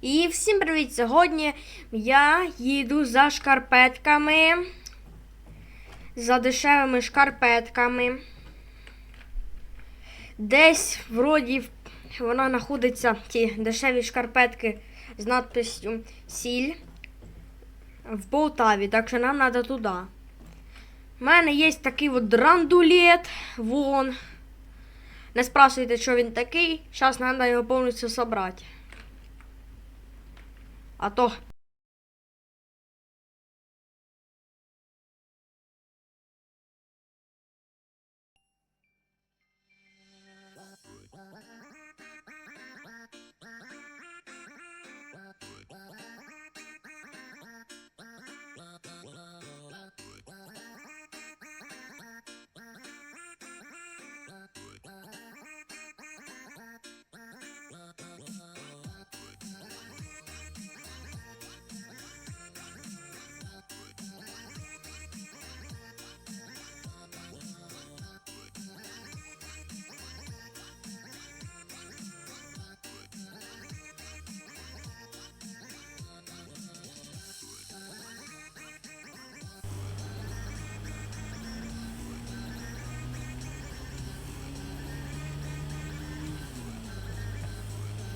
І всім привіт! Сьогодні я їду за шкарпетками. За дешевими шкарпетками. Десь вроді вона знаходиться, ті дешеві шкарпетки з надписью Сіль в Полтаві, так що нам треба туди. У мене є такий от драндулет, вон. Не спрашивайте, що він такий. Зараз треба його повністю зібрати. А то.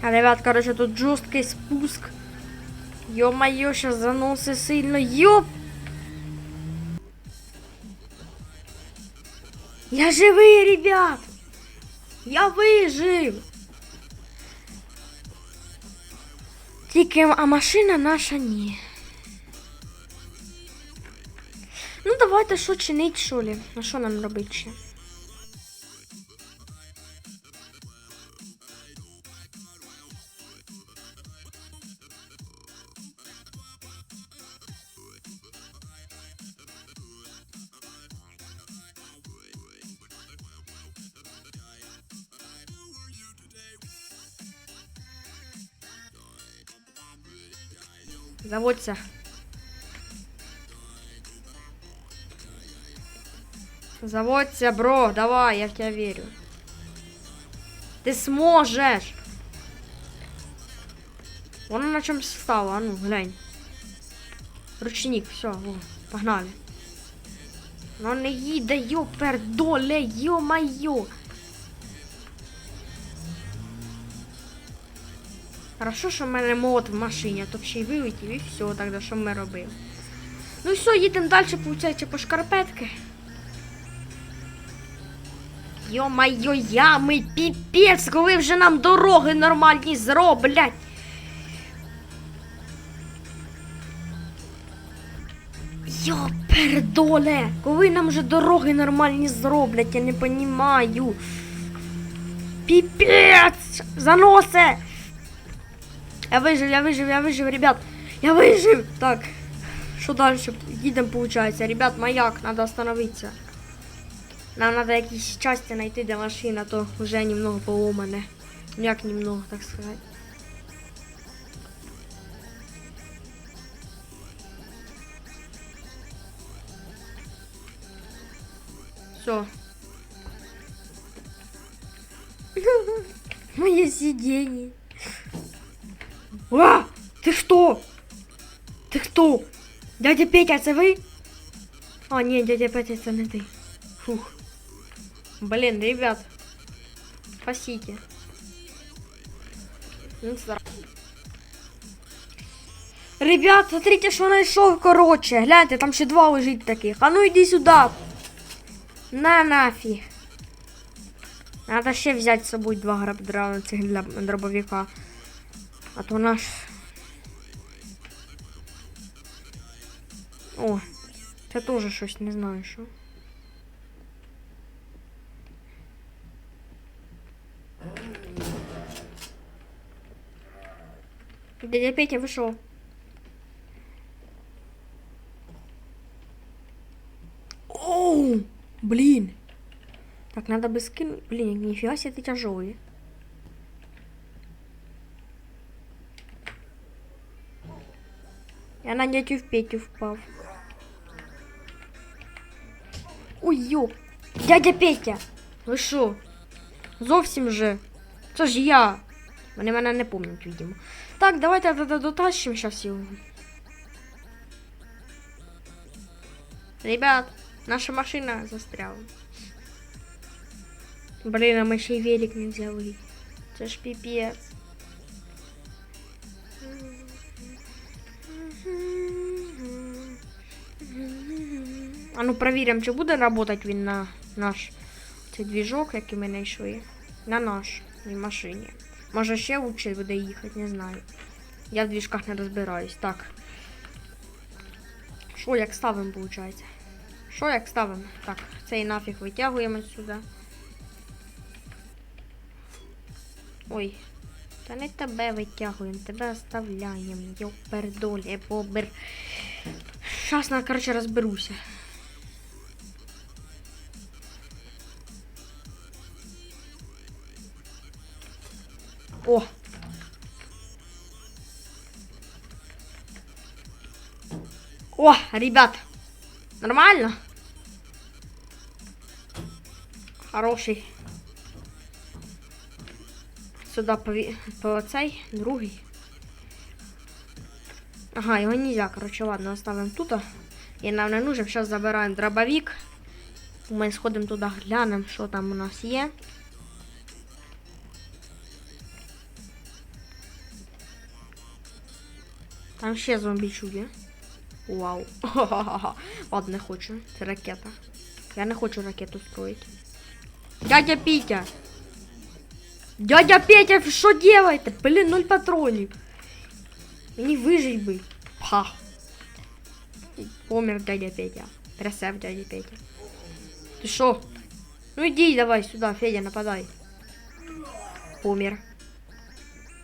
А, ребят, короче, тут жорсткий спуск. Ё-моё, сейчас заносы сильно. Ёп! Я живий, ребят! Я вижив! Тільки, а машина наша ні. Ну, давайте що чинить, що ли? А що нам робити ще? Заводься. Заводься, бро, давай, я в тебя верю. Ты сможешь. Вон на чем стало, а ну, глянь. Ручник, все, во, погнали. Ну не їде, йопердоле, йо-майо. Хорошо, що в мене мод в машині, а то б ще й вилетів і все, тогда що ми робимо. Ну все, їдемо далі, виходить, по шкарпетки. Йо-майо, ями, піпець, коли вже нам дороги нормальні зроблять. Йопердоле, коли нам вже дороги нормальні зроблять, я не понімаю. Піпець! Заносе! Я вижив, я вижив, я вижив, ребят. Я вижив. Так. Що далі? Їдемо, получается. Ребят, маяк, надо остановиться. Нам надо якісь знайти для машин, а то вже немного поломане. Ну як немного, так сказати. Все. Моє сидіння. А! Ти хто? Ти хто? Дядя Петя, це ви? А, ні, дядя Петя, це не ти. Фух. Блін, ребят. Спасите. Ну, Ребят, смотрите, що знайшов, короче. Гляньте, там ще два лежить таких. А ну йди сюди. На нафіг. Надо ще взяти з собою два грабдра цих дробовика. А то наш. О, це теж щось не знаю що. Дядя Петя вийшов. Оу, блин. Так, надо бы скинуть. Блин, нифига себе ты тяжелый. Я на дядю в Петю впав. Ой, йоп. Дядя Петя, ви що? Зовсім же. Це ж я. Вони мене не пам'ятають, видимо. Так, давайте дотащимо зараз його. Ребят, наша машина застряла. Блин, а мы ще й велик не взяли. Це ж пипец. А ну провіримо, чи буде працювати він на наш цей двіжок, який ми знайшли. На наш машині. Може ще лучше буде їхати, не знаю. Я в двіжках не розбираюсь. Так. Що як ставимо, виходить? Що як ставимо? Так, цей нафіг витягуємо сюди. Ой. Та не тебе витягуємо, тебе оставляємо. Йопердолі. Щас, на, короче, розберуся. О! О, ребят! Нормально? Хороший. Сюда по, цей, другий. Ага, его нельзя, короче, ладно, оставим тут. И нам не нужен. Сейчас забираем дробовик. Ми сходимо туди, глянемо, що там у нас є. Там ще зомбі чує. Вау. Ха-ха-ха. Ладно, не хочу. Це ракета. Я не хочу ракету строїти. Дядя Петя! Дядя Петя, ви що делаєте? Блін, нуль патронів. Мені вижить би. Ха. Помер дядя Петя. Трясев дядя Петя. Ти що? Ну иди давай сюда, Федя, нападай. Помер.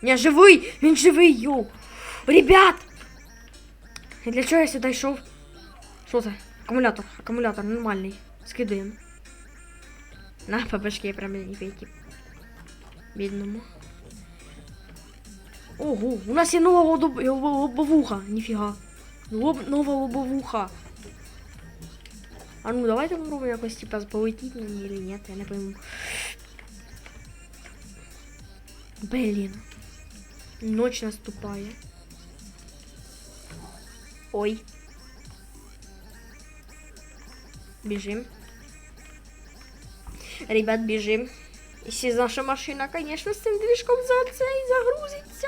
Не, живий! Він живий, йоу! Ребят! І для чого я сюди йшов? Що це? Акумулятор, акумулятор нормальний. Скидаємо. На, побашке прям не Петі. Бідному. Ого, у нас є нова лобо- лобо- лобовуха. Ніфіга. Лоб, нова лобовуха. А ну давайте попробуем якось типа полетіти на ній или нет, я не пойму. Блін. Ночь наступає. Ой. Бежим. Ребят, бежим. Если наша машина, конечно, з цим движком за цей загрузиться.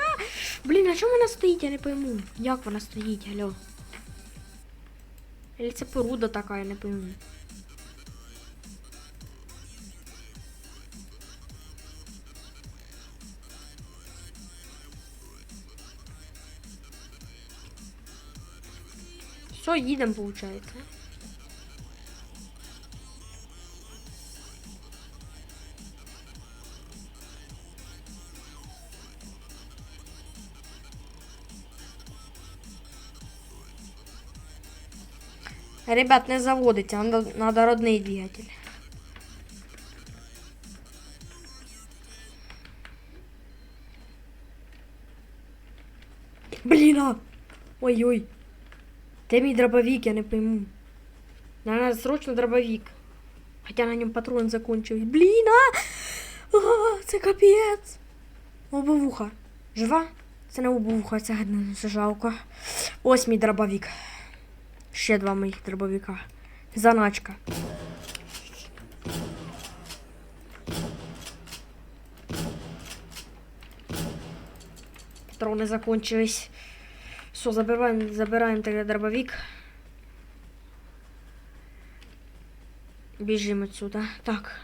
Блін, а чому вона стоїть, я не пойму. Як вона стоїть, алло? Или це поруда така, я не пойму. Все, їдемо. Ребят, не заводиться, надо, надо родний двигатель. Блін, а! Ой-ой. Де мій дробовик, я не пойму. Нам надо срочно дробовик. Хотя на ньому патрон закончились. Блін, а! а! Це капець. Лобовуха. Жива? Це не лобовуха, це це жалко. Ось мій дробовик. Ще два моїх дробовика. Заначка. Патроны закончились. Все, забираем, забираем тогда дробовик. Бежим отсюда. Так.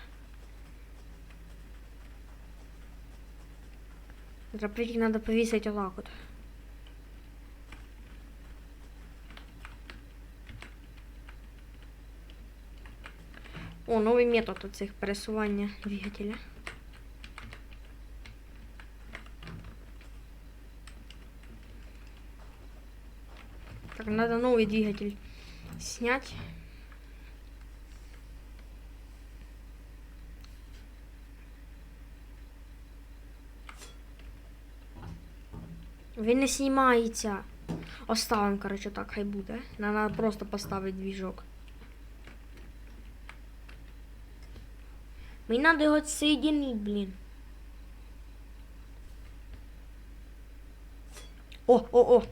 Дробовик надо повесить вот так вот. О, новий метод оцих пересування двигателя. Надо новый двигатель снять. Він не знімається. Оставим, короче, так, хай буде. Надо просто поставити двіжок. Мені надо його соединить, блін. О, о, о.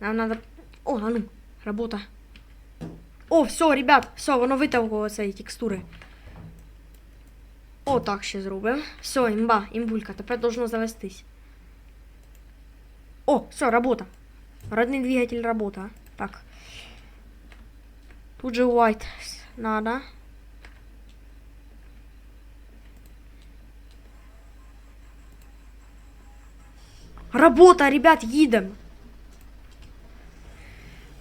Нам надо... О, а ну, работа. О, все, ребят, все, воно витягувало цієї текстури. О, так ще зробимо. Все, імба, імбулька, тепер должно завестись. О, все, работа. Родний двигатель работа. Так. Тут же white надо. Работа, ребят, їдем.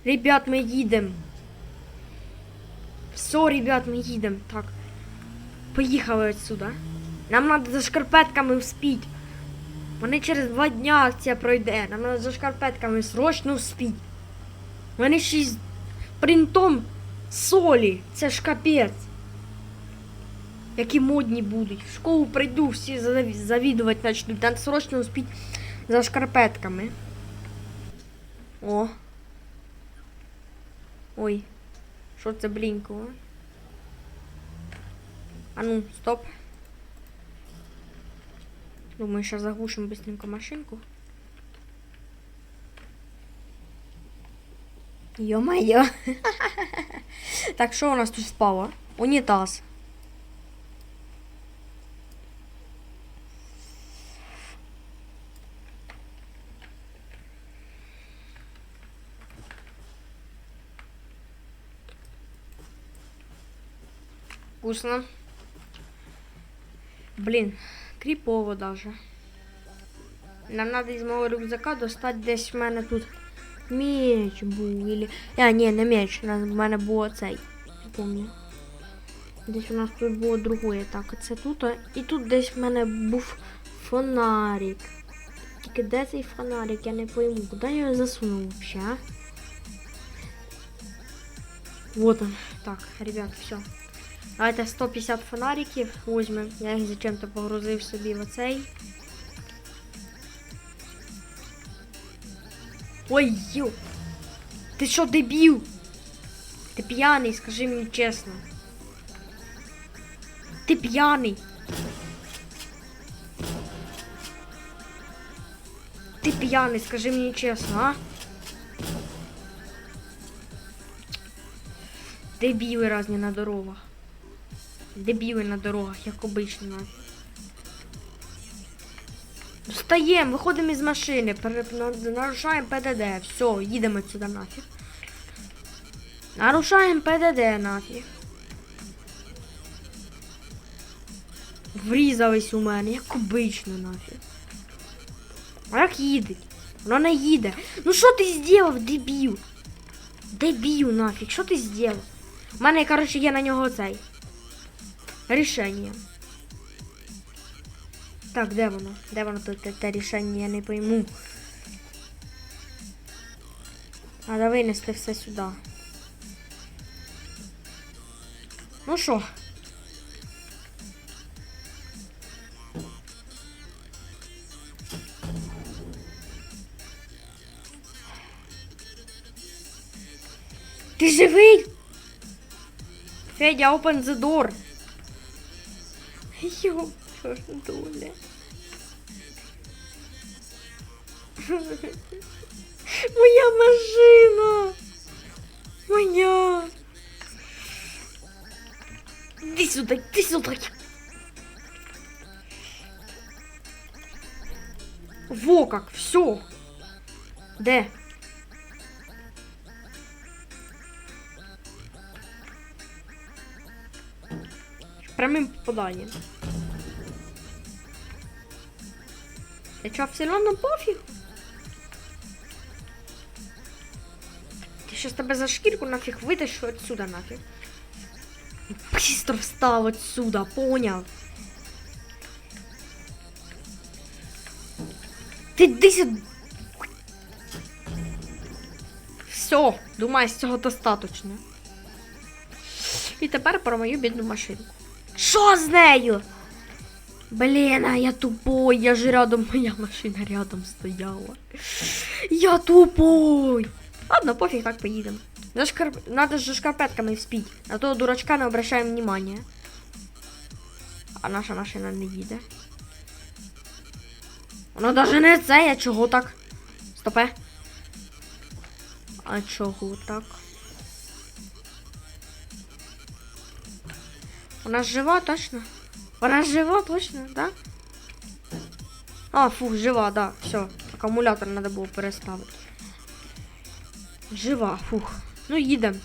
Ребят, ми їдем. Все, ребят, ми їдем. Так. Поїхали отсюда. Нам надо за шкарпетками вспіть. Вони через два дня акція пройде. Нам надо за шкарпетками срочно вспіть. Вони ще з принтом солі. Це ж капець. Які модні будуть. В школу прийду, всі заві- завідувати почнуть. Треба срочно успіть за шкарпетками. О. Ой. Що це блінкало? А ну, стоп. Думаю, сейчас заглушим быстренько машинку. Ё-моё. Так, что у нас тут спало? Унитаз. Вкусно. Блин, кріпово даже. Нам надо із мого рюкзака достати десь в мене тут меч був. Или... А, ні, не меч, у нас- в мене було цей. Не помню. Десь у нас тут було другое. Так, це тут. І тут десь в мене був фонарик. Тільки де цей фонарик, я не пойму. Куди я його засунув вообще, а? Вот он. Так, ребят, все. Давайте 150 фонариків візьмемо. Я їх зачем-то погрузив собі в оцей. Ой, ю! Ти що, дебіл? Ти п'яний, скажи мені чесно. Ти п'яний. Ти п'яний, скажи мені чесно, а? Дебіли разні на дорогах. Дебіли на дорогах, як обично. Встаємо, виходимо із машини, нарушаємо ПДД. Все, їдемо сюди нафіг. Нарушаємо ПДД нафіг. Врізались у мене, як обично нафіг. А як їде? Воно не їде. Ну що ти зробив, дебіл? Дебіл нафіг, що ти зробив? У мене, коротше, є на нього цей. Рішення. Так, де воно? Тут те рішення, я не пойму. Треба винести все сюди. Ну що? Ти живий? Федя, open the door. Йо, доля. Моя машина. Моя. Иди сюда, иди сюда. Во как, все. Де? Прямим попаданням. Ты чё, все равно пофиг? Ты сейчас тебя за шкирку нафиг вытащу отсюда нафиг. Быстро встал отсюда, понял? Ти дися. Все, думаю, з цього достаточно. І тепер про мою бідну машинку. Що з нею? Блін, а я тупой, я ж рядом, моя машина рядом стояла. Я тупой. Ладно, пофіг, так поїдемо. За шкар... Надо же шкарпетками вспіть. На того дурачка не обращаємо внимания. А наша машина не їде. Воно даже не це, я чого так? Стопе. А чого так? Вона жива, точно? Вона жива, точно, да? А, фу, жива, да, все. Акумулятор треба було переставити. Жива, фух. Ну, їдемо.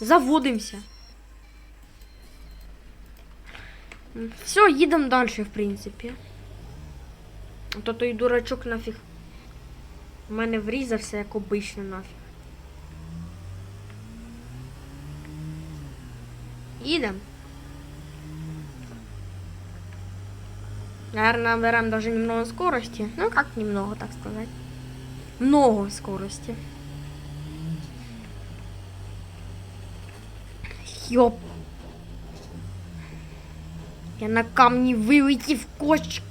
Заводимося. Все, їдемо далі, в принципі. А то той дурачок нафіг. У мене врізався, як обично нафіг. Їдемо. Наверное, наберем даже немного скорости. Ну, как немного, так сказать. Много скорости. Ёп. Я на камни вылетев кочки.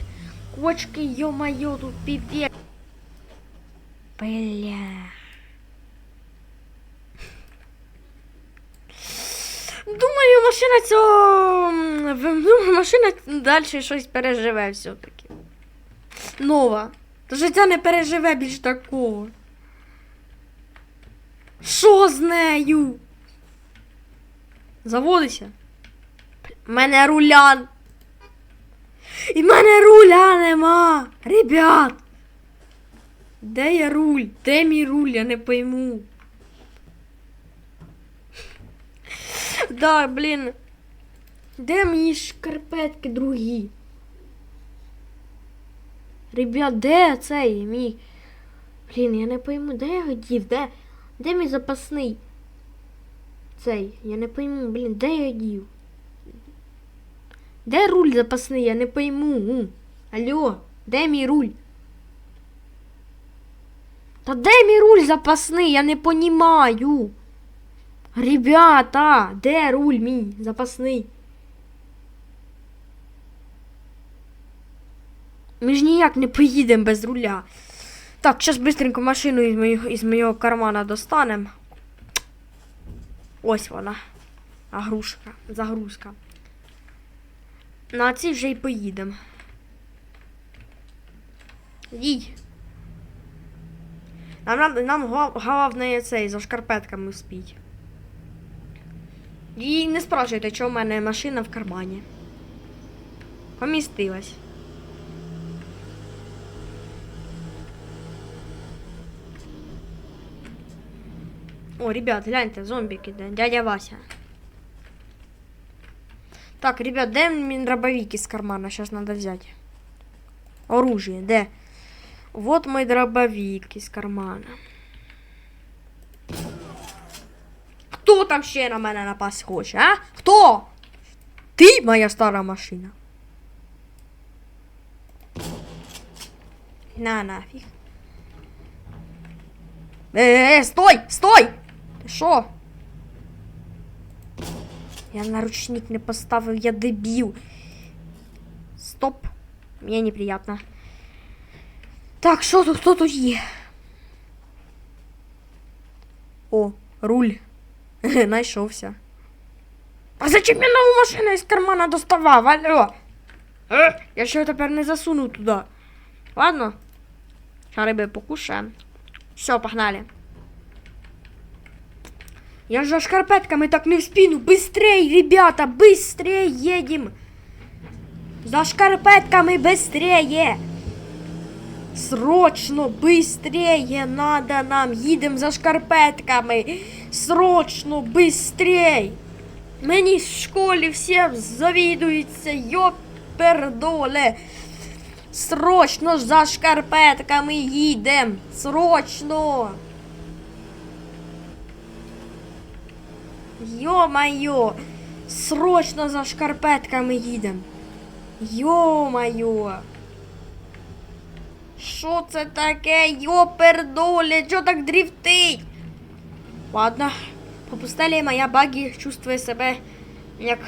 Кочки, ё-моё, тут пипец. Бля. Думаю, машина цього. Думаю, машина далі щось переживе все-таки. Нова. То життя не переживе більш такого. Що з нею? Заводися. У мене руля. І мене руля нема. Ребят. Де я руль? Де мій руль? Я не пойму. Да, блін. Де мої шкарпетки другі? Ребят, де цей мій? Блін, я не пойму, де я його дів? Де? Де мій запасний? Цей, я не пойму, блін, де я дів? Де руль запасний? Я не пойму. Алло, де мій руль? Та де мій руль запасний? Я не понімаю. Ребята, де руль мій запасний? Ми ж ніяк не поїдемо без руля. Так, зараз быстренько машину із моєго, із моєго кармана достанемо. Ось вона. Агрушка, загрузка. На цій вже й поїдемо. Їдь. Нам, нам, нам головне цей за шкарпетками спіть. І не спрашуйте, чого в мене машина в кармані. Помістилась. О, ребят, гляньте, зомбик іде, дядя Вася. Так, ребят, де мій дробовик из кармана? Сейчас надо взять. Оружие, де? Вот мой дробовик из кармана. Хто там ще на мене напасть хоче, а? Хто? Ти моя стара машина. На нафіг. Е, е, стой! Стой! Ти що? Я наручник не поставив, я дебіл. Стоп. Мені неприятно. Так, що тут, хто тут є? О, руль. Найшовся. А зачем я нову машину із кармана доставав? Алло? Е, я ще тепер не засуну туди. Ладно. Сейчас рыбы покушаем. Все, погнали. Я же шкарпетками так не в спину. Быстрей, ребята, быстрей едем. За шкарпетками быстрее. Срочно, быстрее надо нам. Едем за шкарпетками. Срочно, быстрей. Мені в школі всі завідуються, йопердоле. Срочно за шкарпетками їдем. Срочно. Йо-майо. Срочно за шкарпетками їдем. Йо-майо. Що це таке? Йопердоле, чо так дрифтить? Ладно, по пустелі моя багі чувствує себе як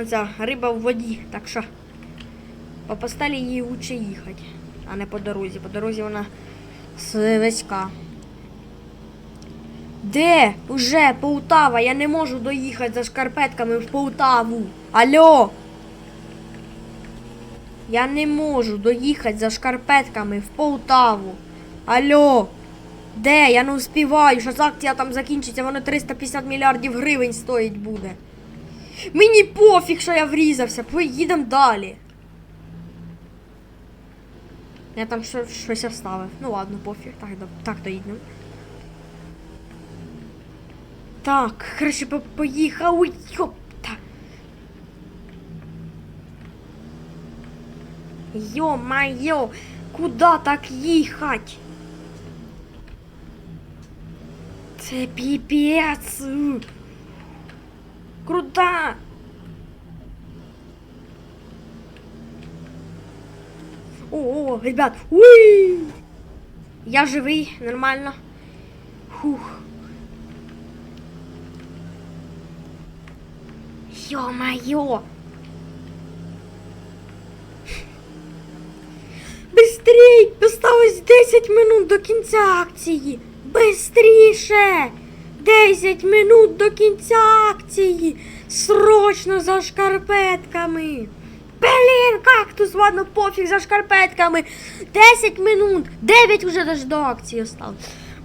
оця риба в воді, так що по пустелі їй лучше їхати, а не по дорозі. По дорозі вона свиська. Де? Уже Полтава, я не можу доїхати за шкарпетками в Полтаву. Алло! Я не можу доїхати за шкарпетками в Полтаву. Алло, де? Я не успіваю, що акція там закінчиться, воно 350 мільярдів гривень стоїть буде. Мені пофіг, що я врізався, поїдемо далі. Я там що, щось оставив. Ну ладно, пофіг. Так, так доїдемо. Так, краще поїхав. Йопта. Йо-майо, куда так їхать? Це піпець. Крута. О, о, ребят, уй! Я живий, нормально. Фух. Ё-моё! Осталось 10 минут до кінця акції! Бистріше! 10 минут до кінця акції! Срочно за шкарпетками! Блін, кактус, ладно, пофіг за шкарпетками! 10 минут! 9 уже до акції осталось.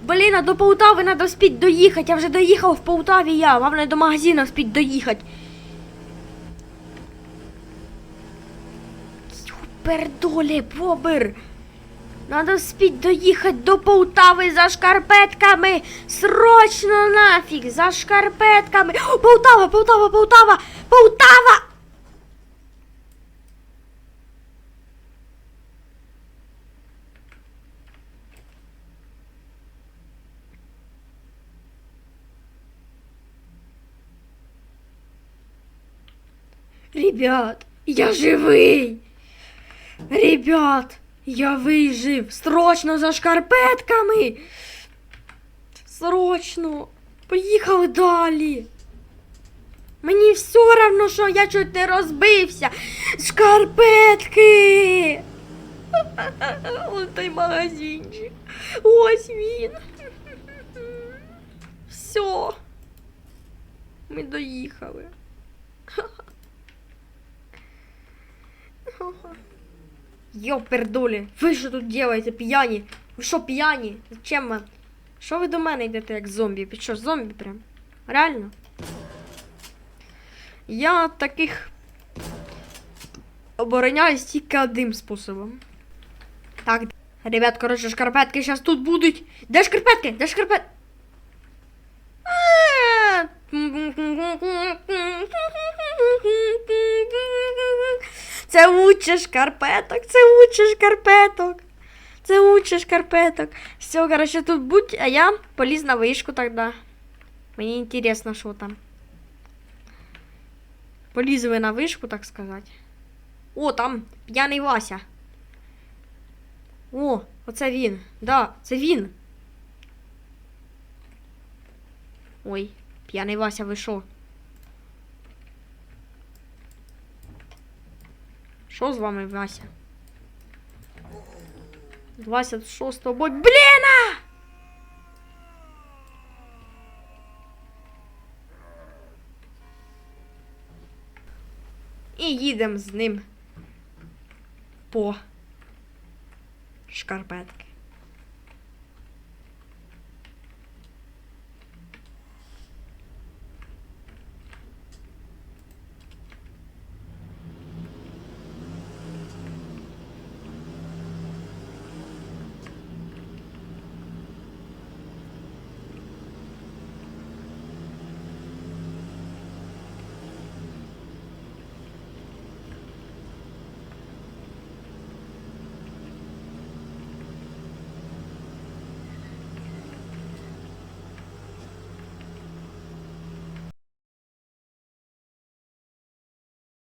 Блін, а до Полтави треба вспіть доїхати. Я вже доїхав в Полтаві я. Главное до магазину вспіть доїхати. Пердолі, бобер. Надо спіть доїхати до Полтави за шкарпетками. Срочно нафіг, за шкарпетками. О, Полтава, Полтава, Полтава, Полтава! Ребят, я живий! Ребят, я вижив! Срочно за шкарпетками! Срочно! Поїхали далі! Мені все равно, що я чуть не розбився! Шкарпетки! Ось той магазинчик. Ось він. Все. Ми доїхали. Йопердолі, ви що тут делаєте, п'яні? Ви що п'яні? Зачем ви? Що ви до мене йдете як зомбі? Ви що, зомбі прям? Реально? Я таких обороняюсь тільки одним способом. Так, ребят, коротше, шкарпетки зараз тут будуть. Де шкарпетки? Де шкарпетки? Це лучше шкарпеток, це лучше шкарпеток. Це лучше шкарпеток. Все, короче, тут будь, а я поліз на вишку тогда. Мені інтересно, що там. Полізли на вишку, так сказати. О, там п'яний Вася. О, оце він. Да, це він. Ой, п'яний Вася, ви що? З вами, Вася? Вася, що з тобою? Бліна! І їдемо з ним по шкарпетки.